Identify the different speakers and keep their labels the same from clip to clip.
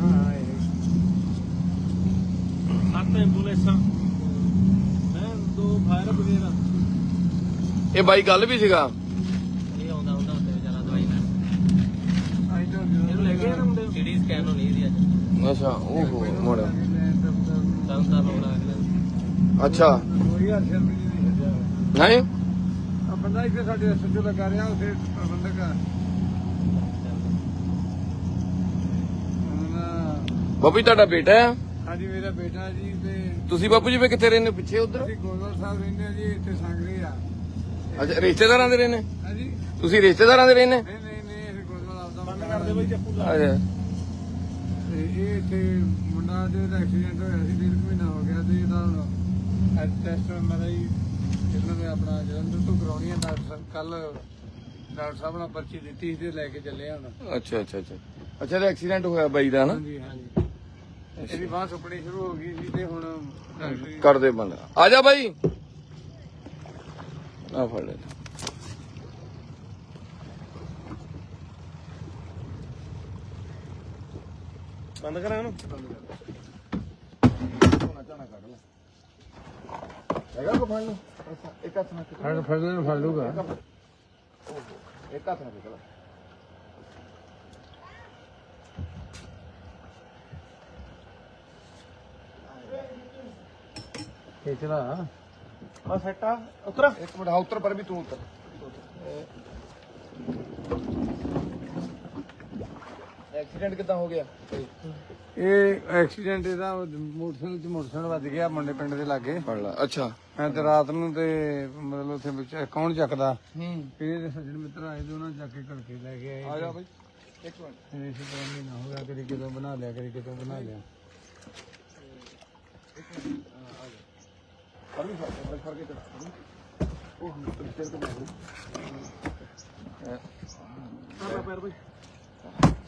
Speaker 1: ਹਾਂ ਇਹ
Speaker 2: ਸੱਤ ਐਂਬੂਲੈਂਸਾਂ ਹੈ ਦੋ ਫਾਇਰ ਬ੍ਰਿਗੇਡ
Speaker 3: ਇਹ ਬਾਈ ਗੱਲ ਵੀ ਸੀਗਾ।
Speaker 2: ਇਹ ਆਉਂਦਾ ਹੁੰਦਾ ਤੇ ਵਿਚਾਰਾ ਦਵਾਈ ਲੈਣ।
Speaker 1: ਆਈ ਤਾਂ
Speaker 2: ਇਹਨੂੰ ਲੈ ਨਾ ਮੁੰਡੇ ਸੀਡੀ ਸਕੈਨ ਹੋਣੀ ਇਹਦੀ ਅੱਜ।
Speaker 3: ਅੱਛਾ ਉਹ ਮੋੜ।
Speaker 2: ਤਾਂ ਤਾਂ ਕੇ
Speaker 3: ਅੱਛਾ।
Speaker 1: ਕੋਈ ਹੱਥ ਰੁਪਏ ਨਹੀਂ? ਛੱਡਿਆ
Speaker 3: ਨਹੀਂ
Speaker 1: ਆ ਬੰਦਾ ਇੱਥੇ ਸਾਡੇ ਸੱਜੋ ਲੱਗਾ ਰਿਹਾ ਉਸੇ ਪ੍ਰਬੰਧਕ ਆ। ਹੁਣ
Speaker 3: ਬਾਪੂ ਜੀ ਤੁਹਾਡਾ ਬੇਟਾ ਹੈ?
Speaker 1: ਹਾਂਜੀ ਮੇਰਾ ਬੇਟਾ ਜੀ ਤੇ
Speaker 3: ਤੁਸੀਂ ਬਾਪੂ ਜੀ ਵੇ ਕਿੱਥੇ ਰਹਿੰਦੇ ਹੋ? ਪਿੱਛੇ ਉਧਰ?
Speaker 1: ਅਸੀਂ ਗੋਲਵਾਲ ਸਾਹਿਬ ਰਹਿੰਦੇ ਆ ਜੀ ਇੱਥੇ ਸੰਗਰੇ ਆ।
Speaker 3: ਅੱਛਾ ਰਿਸ਼ਤੇਦਾਰਾਂ ਦੇ ਰਹਿੰਦੇ?
Speaker 1: ਹਾਂਜੀ।
Speaker 3: ਤੁਸੀਂ ਰਿਸ਼ਤੇਦਾਰਾਂ ਦੇ ਰਹਿੰਦੇ?
Speaker 1: ਨਹੀਂ ਨਹੀਂ ਨਹੀਂ ਅਸੀਂ ਗੋਲਵਾਲ ਆਪਦਾ
Speaker 2: ਬੰਦ ਕਰਦੇ ਬਈ ਚੱਪੂ ਲਾ।
Speaker 3: ਅੱਛਾ।
Speaker 1: ਤੇ ਇਹ ਇੱਥੇ ਮੁੰਡਾ ਦੇ ਐਕਸੀਡੈਂਟ ਹੋਇਆ ਸੀ ਡੇਢ ਕੁ ਮਹੀਨਾ ਹੋ ਗਿਆ ਤੇ ਇਹਦਾ ਹੁਣ ਅੱਜ ਟੈਸਟ ਮੇਰਾ ਹੀ ਇਹਨਾਂ ਨੇ ਆਪਣਾ ਜਲੰਧਰ ਤੋਂ ਕਰਾਉਣੀ ਹੈ ਡਾਕਟਰ ਸਾਹਿਬ ਕੱਲ ਡਾਕਟਰ ਸਾਹਿਬ ਨੇ ਪਰਚੀ ਦਿੱਤੀ ਸੀ ਤੇ ਲੈ ਕੇ ਚੱਲੇ ਆ ਹੁਣ।
Speaker 3: ਅੱਛਾ ਅੱਛਾ ਅੱਛਾ। ਅੱਛਾ ਤੇ ਐਕਸੀਡੈਂਟ ਹੋਇਆ ਬਾਈ ਦਾ ਨਾ
Speaker 1: ਹਾਂਜੀ ਹਾਂਜੀ। ਇਹਦੀ ਬਾਹ ਸੁੱਕਣੀ ਸ਼ੁਰੂ ਹੋ ਗਈ ਸੀ ਤੇ ਹੁਣ ਡਾਕਟਰ
Speaker 3: ਕਰਦੇ ਬੰਦ। ਆ ਜਾ ਬਾਈ। ਆ ਫੜ ਲੈ।
Speaker 2: ਬੰਦ ਕਰਾਂ ਇਹਨੂੰ?
Speaker 3: ਹੈਗਾ ਕੋ ਫੜ ਲਓ ਇੱਕ ਹੱਥ ਨਾਲ
Speaker 1: ਫੜ ਫੜ ਲੈਣ ਫੜ ਲੂਗਾ
Speaker 3: ਇੱਕ ਹੱਥ ਨਾਲ ਨਿਕਲ
Speaker 1: ਖੇਚਲਾ
Speaker 2: ਆ ਸੈੱਟ ਆ ਉਤਰ।
Speaker 3: ਇੱਕ ਮਿੰਟ ਹਾਂ ਉੱਤਰ ਪਰ ਵੀ ਤੂੰ ਉੱਤਰ। ਐਕਸੀਡੈਂਟ ਕਿੱਦਾਂ ਹੋ ਗਿਆ?
Speaker 1: ਇਹ ਐਕਸੀਡੈਂਟ ਇਹਦਾ ਮੋਟਰਸਾਈਕਲ ਚ ਮੋਟਰਸਾਈਕਲ ਵੱਜ ਗਿਆ ਮੁੰਡੇ ਪਿੰਡ ਦੇ ਲਾਗੇ।
Speaker 3: ਅੱਛਾ।
Speaker 1: ਮੈਂ ਤੇ ਰਾਤ ਨੂੰ ਤੇ ਮਤਲਬ ਉੱਥੇ ਵਿੱਚ ਕੌਣ ਚੱਕਦਾ।
Speaker 3: ਹੂੰ।
Speaker 1: ਇਹਦੇ ਸੱਜਣ ਮਿੱਤਰ ਆਏ ਤੇ ਉਹਨਾਂ ਚੱਕ ਕੇ ਘੜਕੇ ਲੈ ਕੇ ਆਏ।
Speaker 3: ਆ ਜਾ ਬਾਈ ਇੱਕ ਮਿੰਟ।
Speaker 1: ਫਿਰ ਇਸੇ ਤਰ੍ਹਾਂ ਮਹੀਨਾ ਹੋ ਗਿਆ ਕਦੀ ਕਿਤੋਂ ਬਣਾ ਲਿਆ ਕਦੀ ਕਿਤੋਂ ਬਣਾ ਲਿਆ।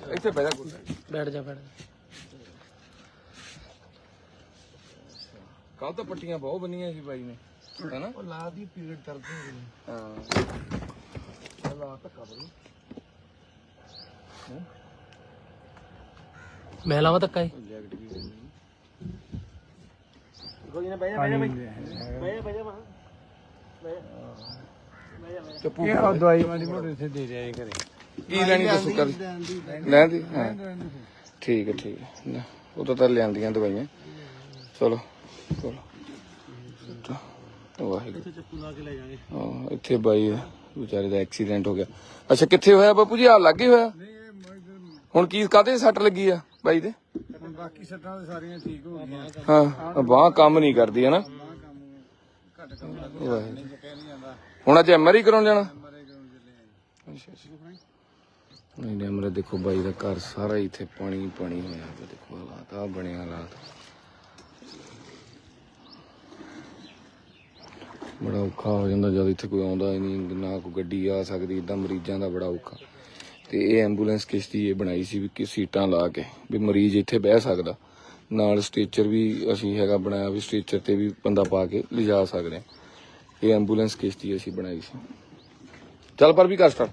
Speaker 3: ਇੱਥੇ ਬਹਿ ਜਾ ਕੁਰਸੀ
Speaker 2: ਬੈਠ ਜਾ ਬੈਠ
Speaker 3: ਕੱਲ ਤਾਂ ਪੱਟੀਆਂ ਬਹੁਤ ਬੰਨੀਆਂ ਸੀ ਬਾਈ ਨੇ ਹੈਨਾ
Speaker 1: ਉਹ ਲਾ ਦੀ ਪੀੜ ਦਰਦ ਹੋ ਗਈ
Speaker 3: ਹਾਂ ਚੱਲ ਆ ਧੱਕਾ ਬਰੂ
Speaker 2: ਮੈਂ ਲਾਵਾਂ ਧੱਕਾ ਹੀ
Speaker 3: ਜੈਕਟ ਵੀ ਹੋਈ।
Speaker 2: ਕੋਈ ਨਾ ਬਹਿ ਜਾ ਬਹਿ ਜਾ ਬਈ ਬਹਿ ਜਾ। ਬਹਿ ਜਾ ਮਾਂ। ਬਹਿ ਜਾ। ਬਹਿ ਜਾ ਬਹਿ ਜਾ।
Speaker 3: ਚੱਪੂ
Speaker 1: ਇਹ ਆ ਦਵਾਈ ਮਾੜੀ ਮੋਟੀ ਇੱਥੇ ਦੇ ਰਿਹਾ ਇਹ ਘਰੇ।
Speaker 3: ਕੀ ਲੈਣੀ ਦੱਸੋ ਕਰ ਲੈਣ ਦੀ। ਹਾਂ। ਠੀਕ ਹੈ ਠੀਕ ਹੈ। ਉਹ ਤਾਂ ਤਾਂ ਲਿਆਂਦੀਆਂ ਦਵਾਈਆਂ। ਚਲੋ ਚਲੋ। ਵਾਹਿਗੁਰੂ।
Speaker 2: ਇੱਥੇ
Speaker 3: ਬਾਈ ਵਿਚਾਰੇ ਦਾ ਐਕਸੀਡੈਂਟ ਹੋ ਗਿਆ। ਅੱਛਾ ਕਿੱਥੇ ਹੋਇਆ ਬਾਪੂ ਜੀ? ਆ ਲੱਗੇ ਹੋਇਆ? ਹੁਣ ਕੀ ਕਾਦੇ ਸੱਟ ਲੱਗੀ ਆ ਬਾਈ ਦੇ?
Speaker 1: ਬਾਕੀ ਸੱਟਾਂ ਤਾਂ ਸਾਰੀਆਂ ਠੀਕ ਹੋ ਗਈਆਂ।
Speaker 3: ਹਾਂ ਬਾਹ ਕੰਮ ਨਹੀਂ ਕਰਦੀ ਹੈ ਨਾ
Speaker 1: ਬਾਹ ਕੰਮ ਘੱਟ ਕੰਮ ਲੱਗਦਾ
Speaker 3: ਵਾਹਿਗੁਰੂ।
Speaker 1: ਨਹੀਂ ਚੱਕਿਆ ਨਹੀਂ ਜਾਂਦਾ।
Speaker 3: ਹੁਣ ਅੱਜ ਐਮਆਰਆਈ ਕਰਾਉਣ ਜਾਣਾ?
Speaker 1: ਗਰਾਉਂਡ ਚੱਲੇ ਆ
Speaker 3: ਅੱਛਾ ਅੱਛਾ। ਨਹੀਂ ਨਹੀਂ ਅਮਰੇ ਦੇਖੋ ਬਾਈ ਦਾ ਘਰ ਸਾਰਾ ਇੱਥੇ ਪਾਣੀ ਪਾਣੀ ਹੋਇਆ ਪਿਆ ਦੇਖੋ ਹਾਲਾਤ ਆ ਬਣਿਆ ਹਾਲਾਤ। ਬੜਾ ਔਖਾ ਹੋ ਜਾਂਦਾ ਜਦ ਇੱਥੇ ਕੋਈ ਆਉਂਦਾ ਹੀ ਨਹੀਂ ਨਾ ਕੋਈ ਗੱਡੀ ਆ ਸਕਦੀ ਇਦਾਂ ਮਰੀਜ਼ਾਂ ਦਾ ਬੜਾ ਔਖਾ। ਤੇ ਇਹ ਐਂਬੂਲੈਂਸ ਕਿਸ਼ਤੀ ਇਹ ਬਣਾਈ ਸੀ ਵੀ ਕਿ ਸੀਟਾਂ ਲਾ ਕੇ ਵੀ ਮਰੀਜ਼ ਇੱਥੇ ਬਹਿ ਸਕਦਾ। ਨਾਲ ਸਟੇਚਰ ਵੀ ਅਸੀਂ ਹੈਗਾ ਬਣਾਇਆ ਵੀ ਸਟੇਚਰ ਤੇ ਵੀ ਬੰਦਾ ਪਾ ਕੇ ਲਿਜਾ ਸਕਦੇ ਹਾਂ। ਇਹ ਐਂਬੂਲੈਂਸ ਕਿਸ਼ਤੀ ਅਸੀਂ ਬਣਾਈ ਸੀ। ਚੱਲ ਪਰ ਵੀ ਕਰ ਸਟਾਰਟ।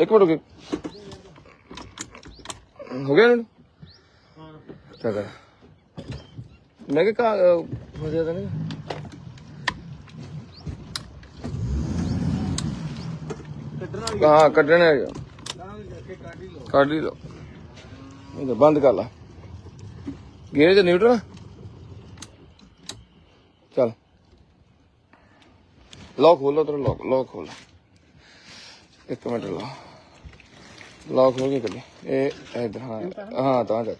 Speaker 3: ਇੱਕ ਮਿੰਟ ਹੋ ਗਿਆ ਹੋ। ਗਿਆ ਨਾ ਚੱਲ ਕਰ। ਮੈਂ ਕਿ ਕਾ ਹੋ ਤਾਂ ਨਹੀਂ? ਹਾਂ ਕੱਢਣਾ ਹੈ ਕੱਢ ਹੀ ਲਓ। ਇਹ ਤਾਂ ਬੰਦ ਕਰ ਲਾ। ਗੇਅਰ ਤੇ ਨਿਊਟਰਲ ਚੱਲ। ਲੌਕ ਖੋਲੋ ਤੇਰਾ ਲੌਕ ਲੌਕ ਖੋਲ ਇੱਕ ਮਿੰਟ ਲਾ ਲੌਕ ਖੋਲ ਕੇ ਕੱਢੀ। ਇਹ ਇਧਰ ਹਾਂ। ਹਾਂ ਤਾਂ ਜਾ।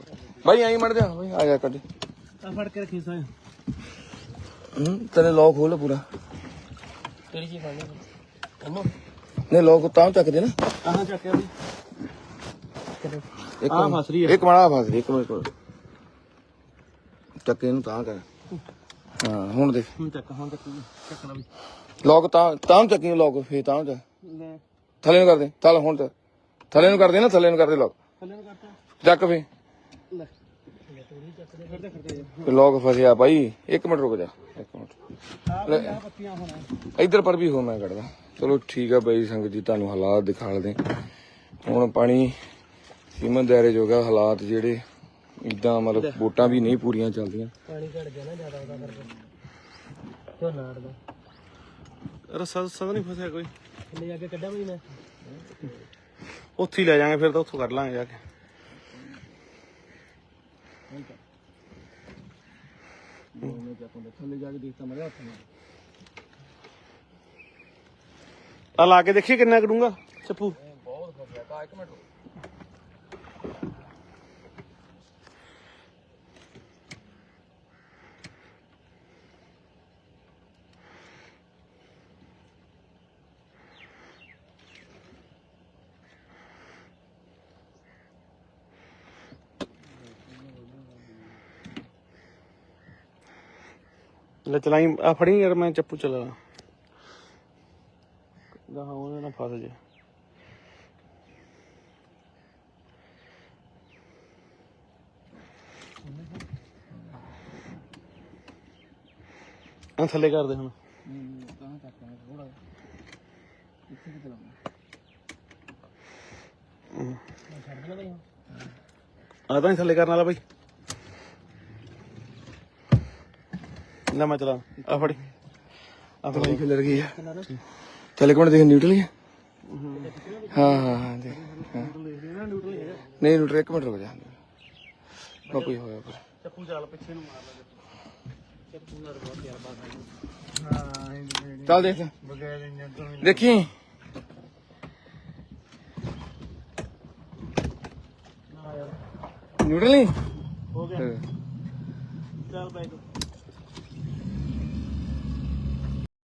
Speaker 3: ਬਾਈ ਆਈ ਮੜ ਜਾ। ਬਾਈ ਆ ਜਾ ਕੱਢ।
Speaker 2: ਆ ਫੜ ਕੇ ਰੱਖੀ ਸਾਂ
Speaker 3: ਹੂੰ ਤੇਰੇ ਲੌਕ ਖੋਲ ਪੂਰਾ।
Speaker 2: ਕਿਹੜੀ ਚੀਜ਼ ਫੜਨੀ ਅੰਮਾ
Speaker 3: ਨਹੀਂ ਲੌਕ ਤਾਂ ਚੱਕ ਦੇ ਨਾ।
Speaker 2: ਆਹ ਚੱਕਿਆ ਵੀ।
Speaker 3: ਇੱਕ
Speaker 2: ਆਹ ਫਸ ਰਹੀ ਹੈ।
Speaker 3: ਇੱਕ ਮਾੜਾ ਫਸ ਰਹੀ ਇੱਕ ਮਿੰਟ ਕੋਲ ਚੱਕੇ ਨੂੰ ਤਾਂ ਕਰ। ਹਾਂ ਹੁਣ ਦੇਖ।
Speaker 2: ਹੁਣ ਚੱਕ ਹੁਣ ਚੱਕ ਚੱਕਣਾ ਵੀ।
Speaker 3: ਲੌਕ ਤਾਂ ਤਾਂ ਚੱਕੀ ਲੌਕ ਫੇ ਤਾਂ ਚੱਕ।
Speaker 2: ਲੈ।
Speaker 3: ਥੱਲੇ ਨੂੰ ਕਰ ਦੇ ਚੱਲ ਹੁਣ ਤੇ ਥੱਲੇ ਨੂੰ ਕਰ ਦੇ ਨਾ ਥੱਲੇ ਨੂੰ ਕਰ ਦੇ ਲੌਕ।
Speaker 2: ਥੱਲੇ ਨੂੰ ਕਰਤਾ
Speaker 3: ਚੱਕ ਫੇ
Speaker 2: ਲੈ।
Speaker 3: ਲੌਕ ਫਸਿਆ ਬਾਈ ਇੱਕ ਮਿੰਟ ਰੁਕ ਜਾ ਇੱਕ ਮਿੰਟ। ਲੈ। ਇੱਧਰ ਪਰ ਵੀ ਹੋ ਮੈਂ ਕੱਢਦਾ। ਚਲੋ ਠੀਕ ਆ ਬਾਈ ਸੰਗਤ ਜੀ ਤੁਹਾਨੂੰ ਹਾਲਾਤ ਦਿਖਾ ਲਦੇ ਹੁਣ ਪਾਣੀ ਸੀਮਨ ਦਾਇਰੇ ਜੋਗਾ ਹਾਲਾਤ ਜਿਹੜੇ ਇਦਾਂ ਮਤਲਬ ਵੋਟਾਂ ਵੀ ਨਹੀਂ ਪੂਰੀਆਂ ਚੱਲਦੀਆਂ।
Speaker 2: ਪਾਣੀ ਘਟ ਗਿਆ ਨਾ ਜ਼ਿਆਦਾ ਉਹਦਾ ਕਰਕੇ। ਝੋਨਾ ਅੜਦਾ
Speaker 4: ਰਸਾ ਰਸਾ ਨਹੀਂ ਫਸਿਆ ਕੋਈ।
Speaker 2: ਥੱਲੇ ਜਾ ਕੇ ਕੱਢਾਂ ਵੀ ਮੈਂ।
Speaker 4: ਉੱਥੇ ਹੀ ਲੈ ਜਾਾਂਗੇ ਫਿਰ ਤਾਂ ਉੱਥੋਂ ਕੱਢ ਲਾਂਗੇ ਜਾ ਕੇ।
Speaker 3: ਥੱਲੇ ਜਾ ਕੇ ਦੇਖਤਾ ਮਜ਼ਾ ਆਉਂਦਾ
Speaker 4: ਆ ਲਾ ਕੇ ਦੇਖੀਏ ਕਿੰਨਾ ਕਰੂੰਗਾ ਚੱਪੂ
Speaker 3: ਬਹੁਤ ਫਸਿਆ ਕਾ ਇੱਕ ਮਿੰਟ
Speaker 4: ਲੈ ਚਲਾਈ, ਆ ਫੜੀ ਯਾਰ, ਮੈਂ ਚੱਪੂ ਚਲਾ ਗਾਹਾਂ ਉਹਨੇ ਨਾ ਫਸ ਜੇ। ਆ ਥੱਲੇ ਕਰ ਦੇ ਹੁਣ।
Speaker 3: ਤਾਂ ਤੱਕ ਥੋੜਾ ਇੱਥੇ ਕਿਤੇ ਲਾਉਣਾ
Speaker 4: ਆ ਤਾਂ ਥੱਲੇ ਕਰਨ ਵਾਲਾ ਬਈ। ਲੈ ਮੈਂ ਚਲਾ ਆ ਫੜੀ। ਆ ਫੜੀ।
Speaker 3: ਖਿਲਰ ਗਈ ਆ? ਚੱਲ ਇੱਕ ਮਿੰਟ ਦੇਖ ਨਿਊਟਰਲ ਹੀ? ਹਾਂ ਹਾਂ ਹਾਂ ਦੇਖ ਹਾਂ। ਨਹੀਂ ਨਿਊਟਰਲ ਇੱਕ ਮਿੰਟ ਰੁਕ ਜਾ। ਨਾ ਕੋਈ ਹੋਇਆ ਪਰ
Speaker 4: ਚੱਪੂ ਚੱਲ ਪਿੱਛੇ ਨੂੰ ਮਾਰ ਲੈ
Speaker 2: ਚੱਪੂ। ਨਾਲ ਬਹੁਤ ਯਾਰ ਬਾਤ
Speaker 1: ਹਾਂ ਇਹ
Speaker 3: ਚੱਲ ਦੇਖ।
Speaker 1: ਬਗੈਰ ਇੰਜਨ ਤੋਂ ਹੀ
Speaker 3: ਦੇਖੀ ਨਿਊਟਰਲ ਨਹੀਂ
Speaker 4: ਹੋ ਗਿਆ।
Speaker 3: ਹਾਂ।
Speaker 4: ਚੱਲ ਬੈਠ